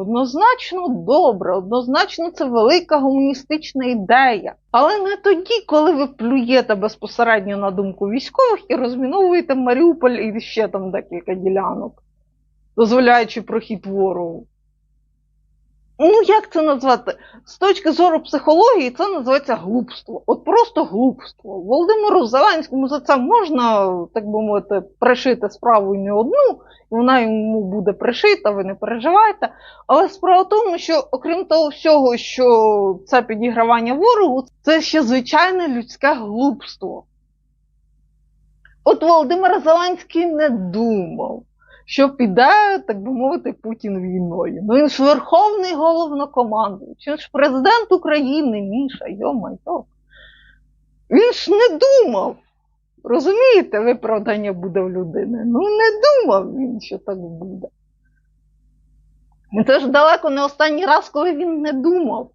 Однозначно добре, однозначно це велика гуманістична ідея. Але не тоді, коли ви плюєте безпосередньо на думку військових і розміновуєте Маріуполь і ще там декілька ділянок, дозволяючи прохід ворогу. Ну, як це назвати? З точки зору психології, це називається глупство. От просто глупство. Володимиру Зеленському за це можна, так би мовити, пришити справу не одну, і вона йому буде пришита, ви не переживайте. Але справа в тому, що окрім того всього, що це підігравання ворогу, це ще звичайне людське глупство. От Володимир Зеленський не думав, що піде, так би мовити, Путін війною. Ну він ж верховний головнокомандуючий, він ж президент України, Міша, йо-майо. Він ж не думав. Розумієте, виправдання буде в людини. Ну не думав він, що так буде. Це ж далеко не останній раз, коли він не думав.